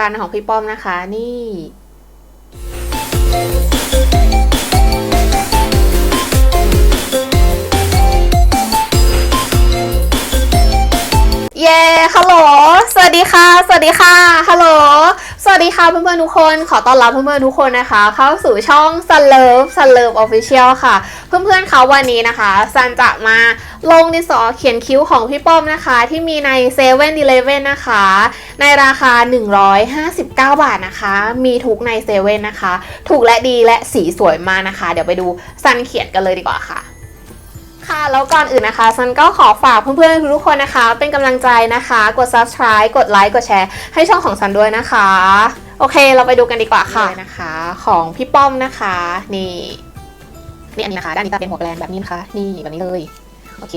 ร้านของพี่ป้อมนะคะนี่ เย้ฮัลโหล สวัสดีค่ะ สวัสดีค่ะ ฮัลโหล วัสดีค่ะเพื่อนๆทุกคน ขอต้อนรับเพื่อนๆทุกคนนะคะ เข้าสู่ช่อง Sun Love Sun Love Official ค่ะ เพื่อนๆคะวันนี้นะคะซันจะมาลงดินสอเขียนคิ้วของพี่ป้อมนะคะ ที่มีใน7 e เ e ่ e อนะคะ ในราคา 159 บาทนะคะ มีทุกใน7 e เ e ่นะคะ ถูกและดีและสีสวยมากนะคะ เดี๋ยวไปดูซันเขียนกันเลยดีกว่าค่ะ ค่ะ แล้วก่อนอื่นนะคะซันก็ขอฝากเพื่อนๆทุกคนนะคะ เป็นกำลังใจนะคะ กด subscribe กดไลค์กดแชร์ให้ช่องของซันด้วยนะคะ โอเคเราไปดูกันดีกว่าค่ะนะคะ ของพี่ป้อมนะคะ นี่นี่อันนี้นะคะด้านนี้จะเป็นหัวแปลงแบบนี้นะคะ นี่แบบนี้เลยโอเค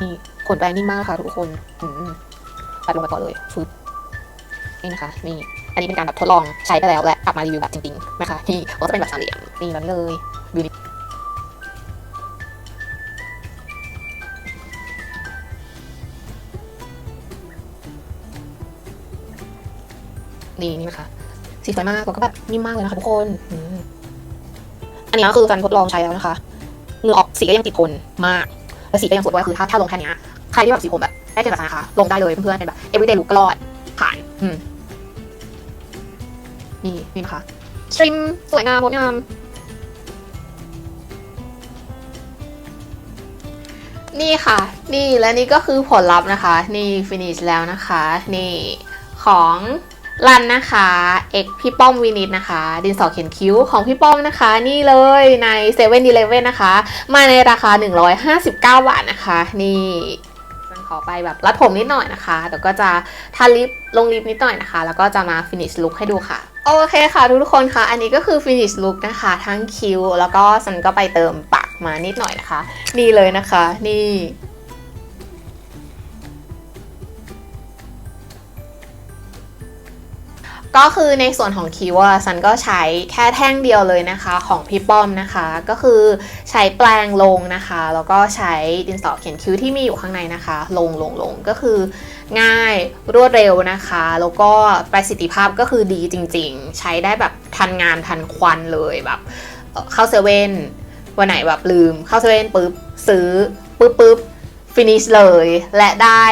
นี่ขนแปลงนิ่มมากค่ะทุกคนอืมปัดลงไปก่อนเลยฟึบนี่นะคะนี่อันนี้เป็นการแบบทดลองใช้ไปแล้วและกลับมารีวิวแบบจริงๆนะคะนี่ก็จะเป็นแบบสามเหลี่ยมนี่แบบนี้เลยดูนี่ นี่นี่นะคะสีสวยมากแล้วก็แบบนิ่มมากเลยนะคะทุกคนอันนี้ก็คือการทดลองใช้แล้วนะคะเหงื่อออกสีก็ยังติดทนมากแล้วสีก็ยังสวยด้วยคือถ้าถ้าลงแค่นี้ใครที่แบบสีผมแบบได้เจอกับนะคะลงได้เลยเพื่อนๆเป็นแบบ everyday look ก็รอดผ่านอืมนี่นี่นะคะสตรีมสวยงามงดงามนี่ค่ะ นี่และนี่ก็คือผลลัพธ์นะคะ นี่ฟินิชแล้วนะคะ นี่ของ รันนะคะเอกพี่ป้อมวินิตนะคะ ดินสอเขียนคิ้วของพี่ป้อมนะคะ นี่เลยใน7 e เ e ่ e อนะคะ มาในราคา 159 บาทนะคะ นี่ฉันขอไปแบบรัดผมนิดหน่อยนะคะแล้วก็จะทาลิปลงลิปนิดหน่อยนะคะ แล้วก็จะมาฟินิชลุคให้ดูค่ะโอเคค่ะทุกๆคนค่ะ อันนี้ก็คือฟินิชลุคนะคะ ทั้งคิ้วแล้วก็ฉันก็ไปเติมปากมานิดหน่อยนะคะ นี่เลยนะคะ นี่ ก็คือในส่วนของคิวอะซันก็ใช้แค่แท่งเดียวเลยนะคะของพี่ป้อมนะคะ ก็คือใช้แปรงลงนะคะ แล้วก็ใช้ดินสอเขียนคิ้วที่มีอยู่ข้างในนะคะ ลงลงลงก็คือง่ายรวดเร็วนะคะ แล้วก็ประสิทธิภาพก็คือดีจริง ๆ ใช้ได้แบบทันงานทันควันเลยแบบเอ่อเข้าเซเว่นวันไหนแบบลืมเข้าเซเว่นปุ๊บซื้อปุ๊บปุ๊บฟินิชเลย และได้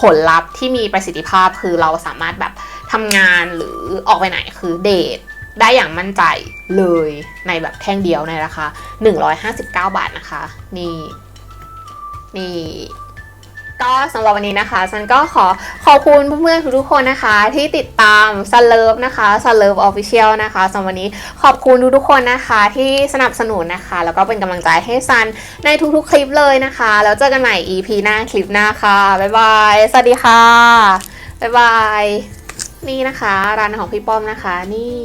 ผลลัพธ์ที่มีประสิทธิภาพคือเราสามารถแบบ ทำงานหรือออกไปไหนคือเดทได้อย่างมั่นใจเลยในแบบแท่งเดียวในราคา 159 บาทนะคะ นี่นี่ก็สำหรับวันนี้นะคะซันก็ขอขอบคุณเพื่อนๆทุกๆคนนะคะ ที่ติดตามซันเลิฟนะคะซันเลิฟออฟฟิเชียลนะคะสำหรับวันนี้ขอบคุณทุกๆคนนะคะ ที่สนับสนุนนะคะ แล้วก็เป็นกำลังใจให้ซันในทุกๆคลิปเลยนะคะ แล้วเจอกันใหม่ EP หน้าคลิปหน้าค่ะ บ๊ายบาย สวัสดีค่ะ บ๊ายบาย นี่นะคะ ร้านของพี่ป้อมนะคะ นี่